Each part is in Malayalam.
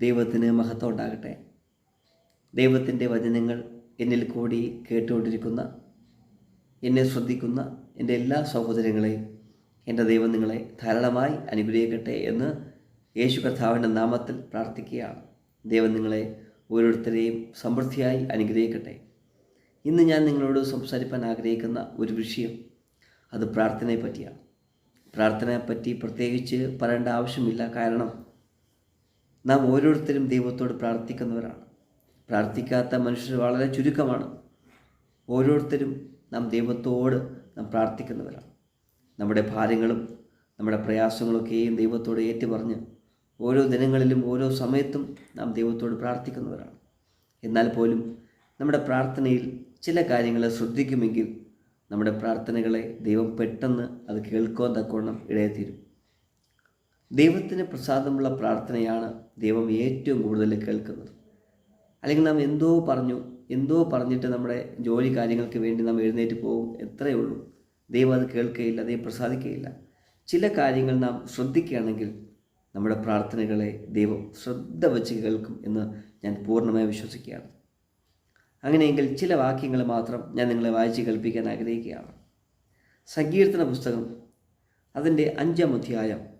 ദൈവത്തിന് മഹത്വം ഉണ്ടാകട്ടെ. ദൈവത്തിന്റെ വചനങ്ങൾ എന്നിൽ കൂടി കേട്ടുകൊണ്ടിരിക്കുന്ന എന്നെ ശ്രദ്ധിക്കുന്ന എന്റെ എല്ലാ സഹോദരങ്ങളെയും എന്റെ ദൈവം നിങ്ങളെ ധാരാളമായി അനുഗ്രഹിക്കട്ടെ എന്ന് യേശു കർത്താവിന്റെ നാമത്തിൽ പ്രാർത്ഥിക്കുകയാണ്. ദൈവം നിങ്ങളെ ഓരോരുത്തരെയും സമൃദ്ധിയായി അനുഗ്രഹിക്കട്ടെ. ഇന്ന് ഞാൻ നിങ്ങളോട് സംസാരിക്കാൻ ആഗ്രഹിക്കുന്ന ഒരു വിഷയം അത് പ്രാർത്ഥനയെ പറ്റിയാണ് പ്രാർത്ഥനയെ പറ്റി പ്രത്യേകിച്ച് പറയേണ്ട ആവശ്യമില്ല. കാരണം നാം ഓരോരുത്തരും ദൈവത്തോട് പ്രാർത്ഥിക്കുന്നവരാണ്. പ്രാർത്ഥിക്കാത്ത മനുഷ്യർ വളരെ ചുരുക്കമാണ്. ഓരോരുത്തരും നാം ദൈവത്തോട് നാം പ്രാർത്ഥിക്കുന്നവരാണ്. നമ്മുടെ ഭാരങ്ങളും നമ്മുടെ പ്രയാസങ്ങളൊക്കെയും ദൈവത്തോട് ഏറ്റുപറഞ്ഞ് ഓരോ ദിനങ്ങളിലും ഓരോ സമയത്തും നാം ദൈവത്തോട് പ്രാർത്ഥിക്കുന്നവരാണ്. എന്നാൽ പോലും നമ്മുടെ പ്രാർത്ഥനയിൽ ചില കാര്യങ്ങൾ ശ്രദ്ധിക്കുമെങ്കിൽ നമ്മുടെ പ്രാർത്ഥനകളെ ദൈവം പെട്ടെന്ന് അത് കേൾക്കുവാൻ തക്കവണ്ണം ഇടയെത്തീരും ദൈവത്തിന് പ്രസാദമുള്ള പ്രാർത്ഥനയാണ് ദൈവം ഏറ്റവും കൂടുതൽ കേൾക്കുന്നത്. അല്ലെങ്കിൽ നാം എന്തോ പറഞ്ഞു എന്തോ പറഞ്ഞിട്ട് നമ്മുടെ ജോലി കാര്യങ്ങൾക്ക് വേണ്ടി നാം എഴുന്നേറ്റ് പോകും. എത്രയേ ഉള്ളൂ. ദൈവം അത് കേൾക്കുകയില്ല ദൈവം പ്രസാദിക്കുകയില്ല ചില കാര്യങ്ങൾ നാം ശ്രദ്ധിക്കുകയാണെങ്കിൽ നമ്മുടെ പ്രാർത്ഥനകളെ ദൈവം ശ്രദ്ധ വച്ച് കേൾക്കും എന്ന് ഞാൻ പൂർണമായി വിശ്വസിക്കുകയാണ്. അങ്ങനെയെങ്കിൽ ചില വാക്യങ്ങൾ മാത്രം ഞാൻ നിങ്ങളെ വായിച്ച് കേൾപ്പിക്കാൻ ആഗ്രഹിക്കുകയാണ്. സങ്കീർത്തന പുസ്തകം അതിന്റെ അഞ്ചാം അധ്യായം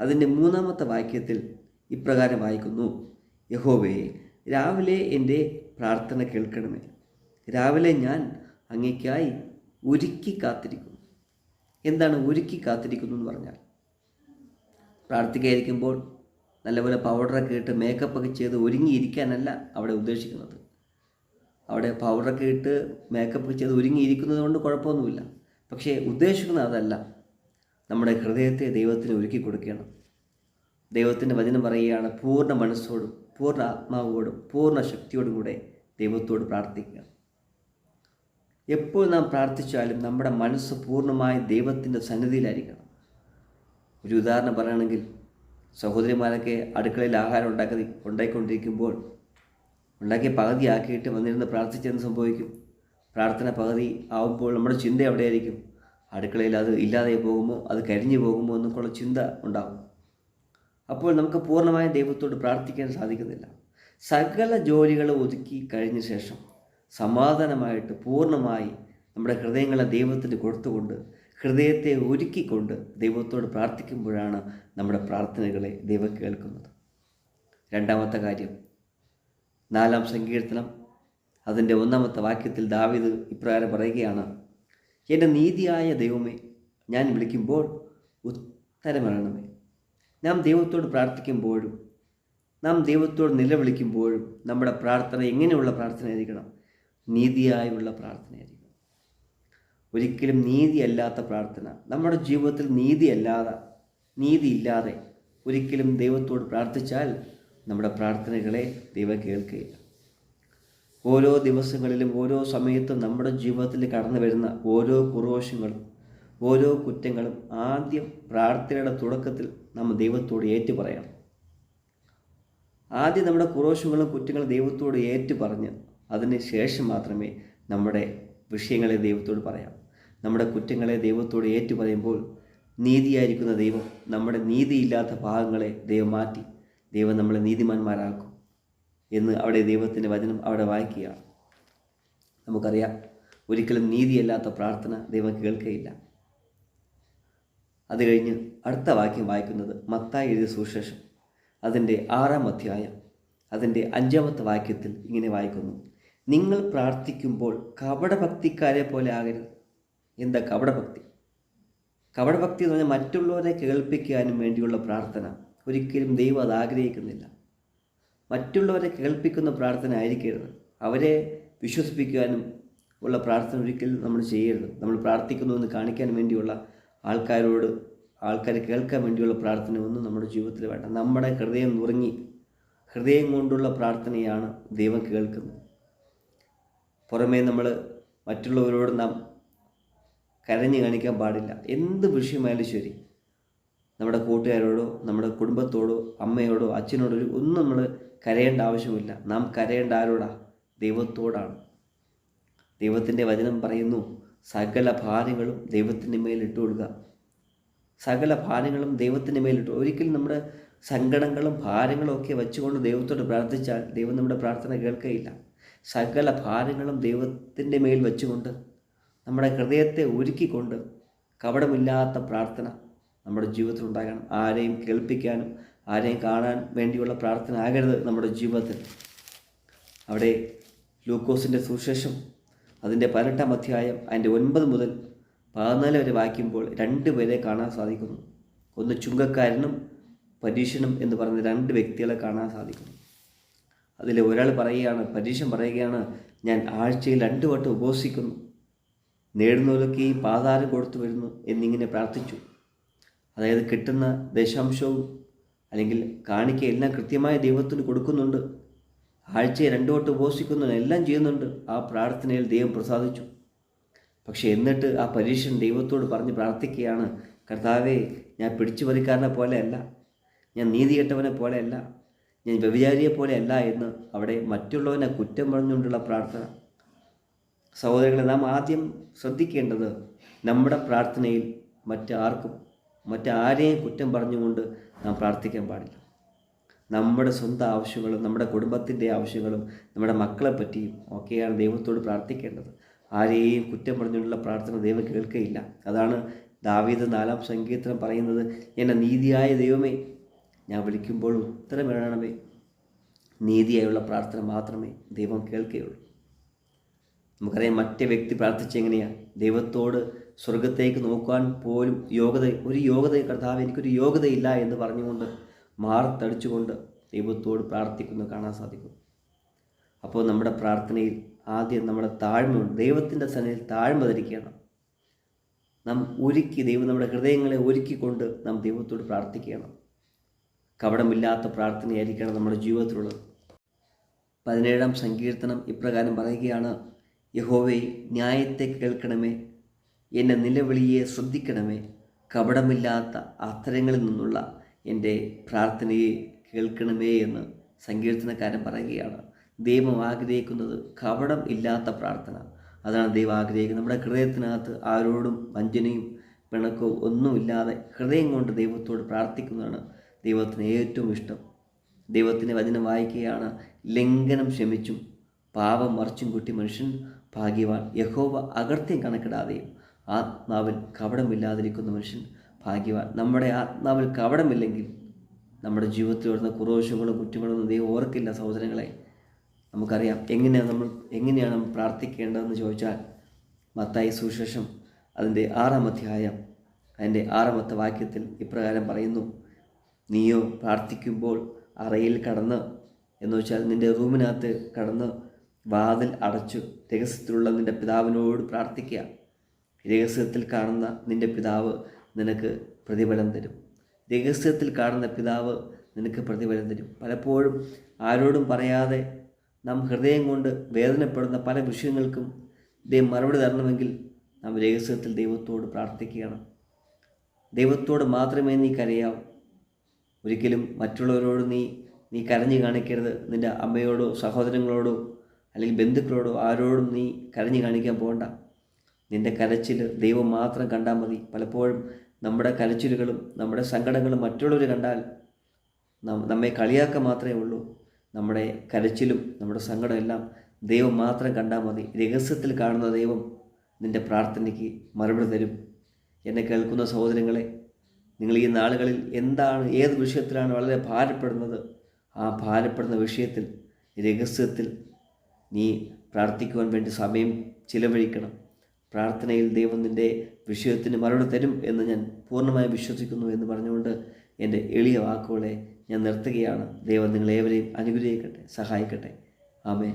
അതിന്റെ മൂന്നാമത്തെ വാക്യത്തിൽ ഇപ്രകാരം വായിക്കുന്നു. യഹോവേ രാവിലെ എന്റെ പ്രാർത്ഥന കേൾക്കണമേ. രാവിലെ ഞാൻ അങ്ങേക്കായി ഒരുക്കി കാത്തിരിക്കുന്നു. എന്താണ് ഒരുക്കി കാത്തിരിക്കുന്നു എന്ന് പറഞ്ഞാൽ? പ്രാർത്ഥിക്കായിരിക്കുമ്പോൾ നല്ലപോലെ പൗഡറൊക്കെ ഇട്ട് മേക്കപ്പൊക്കെ ചെയ്ത് ഒരുങ്ങിയിരിക്കാനല്ല അവിടെ ഉദ്ദേശിക്കുന്നത്. അവിടെ പൗഡറൊക്കെ ഇട്ട് മേക്കപ്പ് ചെയ്ത് ഒരുങ്ങിയിരിക്കുന്നത് കൊണ്ട് കുഴപ്പമൊന്നുമില്ല. പക്ഷേ ഉദ്ദേശിക്കുന്നത് അതല്ല. നമ്മുടെ ഹൃദയത്തെ ദൈവത്തിന് ഒരുക്കി കൊടുക്കണം. ദൈവത്തിന്റെ വചനം പറയുകയാണ് പൂർണ മനസ്സോടും പൂർണ ആത്മാവോടും പൂർണ ശക്തിയോടും കൂടെ ദൈവത്തോട് പ്രാർത്ഥിക്കുക. എപ്പോൾ നാം പ്രാർത്ഥിച്ചാലും നമ്മുടെ മനസ്സ് പൂർണമായി ദൈവത്തിന്റെ സന്നിധിയിലായിരിക്കണം. ഒരു ഉദാഹരണം പറയുകയാണെങ്കിൽ സഹോദരിമാരൊക്കെ അടുക്കളയിൽ ആഹാരം ഉണ്ടാക്കി ഉണ്ടാക്കിക്കൊണ്ടിരിക്കുമ്പോൾ പകുതി ആക്കിയിട്ട് വന്നിരുന്ന് പ്രാർത്ഥിച്ചെന്ന് സംഭവിക്കും? പ്രാർത്ഥന പകുതി ആവുമ്പോൾ നമ്മുടെ ചിന്ത എവിടെയായിരിക്കും? അടുക്കളയിൽ അത് ഇല്ലാതെ പോകുമോ അത് കരിഞ്ഞു പോകുമോ എന്നൊക്കെയുള്ള ചിന്ത ഉണ്ടാകും. അപ്പോൾ നമുക്ക് പൂർണമായ ദൈവത്തോട് പ്രാർത്ഥിക്കാൻ സാധിക്കുന്നില്ല. സകല ജോലികൾ ഒതുക്കി കഴിഞ്ഞ ശേഷം സമാധാനമായിട്ട് പൂർണമായി നമ്മുടെ ഹൃദയങ്ങളെ ദൈവത്തിന് കൊടുത്തുകൊണ്ട് ഹൃദയത്തെ ഒരുക്കിക്കൊണ്ട് ദൈവത്തോട് പ്രാർത്ഥിക്കുമ്പോഴാണ് നമ്മുടെ പ്രാർത്ഥനകളെ ദൈവം കേൾക്കുന്നത്. രണ്ടാമത്തെ കാര്യം നാലാം സങ്കീർത്തനം. അതിന്റെ ഒന്നാമത്തെ വാക്യത്തിൽ ദാവിദ് ഇപ്രകാരം പറയുകയാണ് എന്റെ നീതിയായ ദൈവമേ ഞാൻ വിളിക്കുമ്പോൾ ഉത്തരമരണമേ നാം ദൈവത്തോട് പ്രാർത്ഥിക്കുമ്പോഴും നാം ദൈവത്തോട് നിലവിളിക്കുമ്പോഴും നമ്മുടെ പ്രാർത്ഥന എങ്ങനെയുള്ള പ്രാർത്ഥനയായിരിക്കണം? നീതിയായുള്ള പ്രാർത്ഥനയായിരിക്കണം. ഒരിക്കലും നീതിയല്ലാത്ത പ്രാർത്ഥന നമ്മുടെ ജീവിതത്തിൽ നീതിയല്ലാതെ നീതിയില്ലാതെ ഒരിക്കലും ദൈവത്തോട് പ്രാർത്ഥിച്ചാൽ നമ്മുടെ പ്രാർത്ഥനകളെ ദൈവം കേൾക്കുകയില്ല. ഓരോ ദിവസങ്ങളിലും ഓരോ സമയത്തും നമ്മുടെ ജീവിതത്തിൽ കടന്നു വരുന്ന ഓരോ കുറവശങ്ങളും ഓരോ കുറ്റങ്ങളും ആദ്യം പ്രാർത്ഥനയുടെ തുടക്കത്തിൽ നമ്മൾ ദൈവത്തോട് ഏറ്റു പറയണം ആദ്യം നമ്മുടെ കുറവശങ്ങളും കുറ്റങ്ങളും ദൈവത്തോട് ഏറ്റു പറഞ്ഞ് അതിന് ശേഷം മാത്രമേ നമ്മുടെ വിഷയങ്ങളെ ദൈവത്തോട് പറയാം. നമ്മുടെ കുറ്റങ്ങളെ ദൈവത്തോട് ഏറ്റു പറയുമ്പോൾ നീതിയായിരിക്കുന്ന ദൈവം നമ്മുടെ നീതിയില്ലാത്ത ഭാഗങ്ങളെ ദൈവം മാറ്റി ദൈവം നമ്മളെ നീതിമാന്മാരാക്കും. എന്ന് അവിടെ ദൈവത്തിന്റെ വചനം അവിടെ വായിക്കുകയാണ്. നമുക്കറിയാം ഒരിക്കലും നീതിയല്ലാത്ത പ്രാർത്ഥന ദൈവം കേൾക്കുകയില്ല അത് കഴിഞ്ഞ് അടുത്ത വാക്യം വായിക്കുന്നത് മത്തായി എഴുതിയ സുശേഷം അതിന്റെ ആറാം അധ്യായം അതിന്റെ അഞ്ചാമത്തെ വാക്യത്തിൽ ഇങ്ങനെ വായിക്കുന്നു. നിങ്ങൾ പ്രാർത്ഥിക്കുമ്പോൾ കപടഭക്തിക്കാരെ പോലെ ആകരുത്. എന്താ കപടഭക്തി? കപടഭക്തി എന്ന് പറഞ്ഞാൽ മറ്റുള്ളവരെ കേൾപ്പിക്കാനും വേണ്ടിയുള്ള പ്രാർത്ഥന. ഒരിക്കലും ദൈവം അത് ആഗ്രഹിക്കുന്നില്ല. മറ്റുള്ളവരെ കേൾപ്പിക്കുന്ന പ്രാർത്ഥന ആയിരിക്കരുത്. അവരെ വിശ്വസിപ്പിക്കുവാനും ഉള്ള പ്രാർത്ഥന ഒരിക്കലും നമ്മൾ ചെയ്യരുത്. നമ്മൾ പ്രാർത്ഥിക്കുന്നു എന്ന് കാണിക്കാൻ വേണ്ടിയുള്ള ആൾക്കാരോട് ആൾക്കാരെ കേൾക്കാൻ വേണ്ടിയുള്ള പ്രാർത്ഥന ഒന്നും നമ്മുടെ ജീവിതത്തിൽ വേണ്ട. നമ്മുടെ ഹൃദയം നുറങ്ങി ഹൃദയം കൊണ്ടുള്ള പ്രാർത്ഥനയാണ് ദൈവം കേൾക്കുന്നത്. പുറമേ നമ്മൾ മറ്റുള്ളവരോട് നാം കരഞ്ഞു കാണിക്കാൻ പാടില്ല. എന്ത് വിഷയമായാലും ശരി നമ്മുടെ കൂട്ടുകാരോടോ നമ്മുടെ കുടുംബത്തോടോ അമ്മയോടോ അച്ഛനോടോ ഒന്നും നമ്മൾ കരയേണ്ട ആവശ്യമില്ല നാം കരയേണ്ട ആരോടാ? ദൈവത്തോടാണ്. ദൈവത്തിന്റെ വചനം പറയുന്നു സകല ഭാരങ്ങളും ദൈവത്തിന്റെ മേൽ ഇട്ട് കൊടുക്കുക സകല ഭാരങ്ങളും ദൈവത്തിന്റെ മേലിട്ട് ഒരിക്കലും നമ്മുടെ സങ്കടങ്ങളും ഭാരങ്ങളും ഒക്കെ വെച്ചുകൊണ്ട് ദൈവത്തോട് പ്രാർത്ഥിച്ചാൽ ദൈവം നമ്മുടെ പ്രാർത്ഥന കേൾക്കുകയില്ല സകല ഭാരങ്ങളും ദൈവത്തിന്റെ മേൽ വെച്ചുകൊണ്ട് നമ്മുടെ ഹൃദയത്തെ ഒരുക്കിക്കൊണ്ട് കവടമില്ലാത്ത പ്രാർത്ഥന നമ്മുടെ ജീവിതത്തിൽ ഉണ്ടാകണം ആരെയും കേൾപ്പിക്കാനും ആരെയും കാണാൻ വേണ്ടിയുള്ള പ്രാർത്ഥന ആകരുത് നമ്മുടെ ജീവിതത്തിൽ. അവിടെ ലൂക്കോസിന്റെ സുശേഷം അതിന്റെ പതിനെട്ടാം അധ്യായം അതിന്റെ ഒൻപത് മുതൽ പതിനാല് വരെ വായിക്കുമ്പോൾ രണ്ട് പേരെ കാണാൻ സാധിക്കുന്നു. ഒന്ന് ചുങ്കക്കാരനും പരീക്ഷനും എന്ന് പറഞ്ഞ രണ്ട് വ്യക്തികളെ കാണാൻ സാധിക്കുന്നു. അതിൽ ഒരാൾ പറയുകയാണ് പരീക്ഷൻ പറയുകയാണ് ഞാൻ ആഴ്ചയിൽ രണ്ട് വട്ടം ഉപവസിക്കുന്നു നേടുന്നവരൊക്കെ ഈ പാതാരം കൊടുത്തു വരുന്നു എന്നിങ്ങനെ പ്രാർത്ഥിച്ചു. അതായത് കിട്ടുന്ന ദശാംശവും അല്ലെങ്കിൽ കാണിക്ക എല്ലാം കൃത്യമായ ദൈവത്തിന് കൊടുക്കുന്നുണ്ട്. ആഴ്ചയെ രണ്ടോട്ട് വട്ടം എല്ലാം ചെയ്യുന്നുണ്ട്. ആ പ്രാർത്ഥനയിൽ ദൈവം പ്രസാദിച്ചു. പക്ഷേ എന്നിട്ട് ആ പരീക്ഷൻ ദൈവത്തോട് പറഞ്ഞ് പ്രാർത്ഥിക്കുകയാണ് കർത്താവേ ഞാൻ പിടിച്ചു പറിക്കാരനെ പോലെയല്ല. ഞാൻ നീതി കെട്ടവനെ പോലെയല്ല. ഞാൻ വ്യഭിചാരിയെ പോലെയല്ല എന്ന് അവിടെ മറ്റുള്ളവനെ കുറ്റം പറഞ്ഞുകൊണ്ടുള്ള പ്രാർത്ഥന. സഹോദരങ്ങളെ നാം ആദ്യം ശ്രദ്ധിക്കേണ്ടത് നമ്മുടെ പ്രാർത്ഥനയിൽ മറ്റാർക്കും മറ്റാരെയും കുറ്റം പറഞ്ഞുകൊണ്ട് നാം പ്രാർത്ഥിക്കാൻ പാടില്ല. നമ്മുടെ സ്വന്തം ആവശ്യങ്ങളും നമ്മുടെ കുടുംബത്തിന്റെ ആവശ്യങ്ങളും നമ്മുടെ മക്കളെ പറ്റിയും ഒക്കെയാണ് ദൈവത്തോട് പ്രാർത്ഥിക്കേണ്ടത്. ആരെയും കുറ്റം പറഞ്ഞുകൊണ്ടുള്ള പ്രാർത്ഥന ദൈവം കേൾക്കുകയില്ല അതാണ് ദാവീദ് നാലാം സംഗീതം പറയുന്നത് എന്റെ നീതിയായ ദൈവമേ ഞാൻ വിളിക്കുമ്പോൾ ഉത്തരം വേണമേ നീതിയായുള്ള പ്രാർത്ഥന മാത്രമേ ദൈവം കേൾക്കുകയുള്ളൂ നമുക്കറിയാം മറ്റേ വ്യക്തി പ്രാർത്ഥിച്ചെങ്ങനെയാണ് ദൈവത്തോട് സ്വർഗത്തേക്ക് നോക്കാൻ പോലും യോഗ്യത ഒരു യോഗ്യത കർത്താവ് എനിക്കൊരു യോഗ്യതയില്ല എന്ന് പറഞ്ഞുകൊണ്ട് മാറത്തടിച്ചുകൊണ്ട് ദൈവത്തോട് പ്രാർത്ഥിക്കുന്നത് കാണാൻ സാധിക്കും. അപ്പോൾ നമ്മുടെ പ്രാർത്ഥനയിൽ ആദ്യം നമ്മുടെ താഴ്മ ദൈവത്തിന്റെ സന്നിധിയിൽ താഴ്മ ധരിക്കണം. നാം ഒരുക്കി ദൈവം നമ്മുടെ ഹൃദയങ്ങളെ ഒരുക്കിക്കൊണ്ട് നാം ദൈവത്തോട് പ്രാർത്ഥിക്കണം. കവടമില്ലാത്ത പ്രാർത്ഥനയായിരിക്കണം നമ്മുടെ ജീവിതത്തിലുള്ളത്. പതിനേഴാം സങ്കീർത്തനം ഇപ്രകാരം പറയുകയാണ് യഹോവേ ന്യായത്തെ കേൾക്കണമേ എന്റെ നിലവിളിയെ ശ്രദ്ധിക്കണമേ. കപടമില്ലാത്ത അത്തരങ്ങളിൽ നിന്നുള്ള എന്റെ പ്രാർത്ഥനയെ കേൾക്കണമേ എന്ന് സങ്കീർത്തനക്കാരൻ പറയുകയാണ്. ദൈവം ആഗ്രഹിക്കുന്നത് കപടം ഇല്ലാത്ത പ്രാർത്ഥന. അതാണ് ദൈവം ആഗ്രഹിക്കുന്നത്. നമ്മുടെ ഹൃദയത്തിനകത്ത് ആരോടും വഞ്ചനയും പിണക്കവും ഒന്നുമില്ലാതെ ഹൃദയം കൊണ്ട് ദൈവത്തോട് പ്രാർത്ഥിക്കുന്നതാണ് ദൈവത്തിന് ഏറ്റവും ഇഷ്ടം. ദൈവത്തിന്റെ വചനം വായിക്കുകയാണ് ലംഘനം ക്ഷമിച്ചും പാപം മറിച്ചും കുട്ടി മനുഷ്യൻ ഭാഗ്യവാൻ. യഹോവ അകർത്യം കണക്കിടാതെയും ആത്മാവിൽ കവടമില്ലാതിരിക്കുന്ന മനുഷ്യൻ ഭാഗ്യവാൻ. നമ്മുടെ ആത്മാവിൽ കവടമില്ലെങ്കിൽ നമ്മുടെ ജീവിതത്തിൽ വരുന്ന കുറവശങ്ങളും കുറ്റങ്ങളൊന്നും ദൈവം ഓർക്കില്ല സഹോദരങ്ങളെ. നമുക്കറിയാം എങ്ങനെയാണ് നമ്മൾ എങ്ങനെയാണ് നമ്മൾ പ്രാർത്ഥിക്കേണ്ടതെന്ന് ചോദിച്ചാൽ മത്തായി സുശേഷം അതിന്റെ ആറാം അധ്യായം അതിന്റെ ആറാമത്തെ വാക്യത്തിൽ ഇപ്രകാരം പറയുന്നു. നീയോ പ്രാർത്ഥിക്കുമ്പോൾ അറയിൽ കടന്ന് എന്ന് വെച്ചാൽ നിന്റെ റൂമിനകത്ത് കടന്ന് വാതിൽ അടച്ചു രഹസ്യത്തിലുള്ള നിന്റെ പിതാവിനോട് പ്രാർത്ഥിക്കുക. രഹസ്യത്തിൽ കാണുന്ന നിന്റെ പിതാവ് നിനക്ക് പ്രതിഫലം തരും. രഹസ്യത്തിൽ കാണുന്ന പിതാവ് നിനക്ക് പ്രതിഫലം തരും. പലപ്പോഴും ആരോടും പറയാതെ നാം ഹൃദയം കൊണ്ട് വേദനപ്പെടുന്ന പല വിഷയങ്ങൾക്കും ദൈവം മറുപടി തരണമെങ്കിൽ നാം രഹസ്യത്തിൽ ദൈവത്തോട് പ്രാർത്ഥിക്കുകയാണ്. ദൈവത്തോട് മാത്രമേ നീ കരയാവൂ. ഒരിക്കലും മറ്റുള്ളവരോട് നീ നീ കരഞ്ഞു കാണിക്കരുത്. നിന്റെ അമ്മയോടോ സഹോദരങ്ങളോടോ അല്ലെങ്കിൽ ബന്ധുക്കളോടോ ആരോടും നീ കരഞ്ഞു കാണിക്കാൻ പോകണ്ട. നിന്റെ കരച്ചിൽ ദൈവം മാത്രം കണ്ടാൽ മതി. പലപ്പോഴും നമ്മുടെ കരച്ചിലുകളും നമ്മുടെ സങ്കടങ്ങളും മറ്റുള്ളവർ കണ്ടാൽ നമ്മെ കളിയാക്കുക മാത്രമേ ഉള്ളൂ. നമ്മുടെ കരച്ചിലും നമ്മുടെ സങ്കടം എല്ലാം ദൈവം മാത്രം കണ്ടാൽ മതി. രഹസ്യത്തിൽ കാണുന്ന ദൈവം നിന്റെ പ്രാർത്ഥനയ്ക്ക് മറുപടി തരും. എന്നെ കേൾക്കുന്ന സഹോദരങ്ങളെ നിങ്ങൾ ഈ നാളുകളിൽ എന്താണ് ഏത് വിഷയത്തിലാണ് വളരെ ഭാരപ്പെടുന്നത്? ആ ഭാരപ്പെടുന്ന വിഷയത്തിൽ രഹസ്യത്തിൽ നീ പ്രാർത്ഥിക്കുവാൻ വേണ്ടി സമയം ചിലവഴിക്കണം. പ്രാർത്ഥനയിൽ ദൈവം നിന്റെ വിഷയത്തിന് മറുപടി തരും എന്ന് ഞാൻ പൂർണമായി വിശ്വസിക്കുന്നു എന്ന് പറഞ്ഞുകൊണ്ട് എന്റെ എളിയ വാക്കുകളെ ഞാൻ നിർത്തുകയാണ്. ദൈവം നിങ്ങളേവരെയും അനുഗ്രഹിക്കട്ടെ സഹായിക്കട്ടെ. ആമേ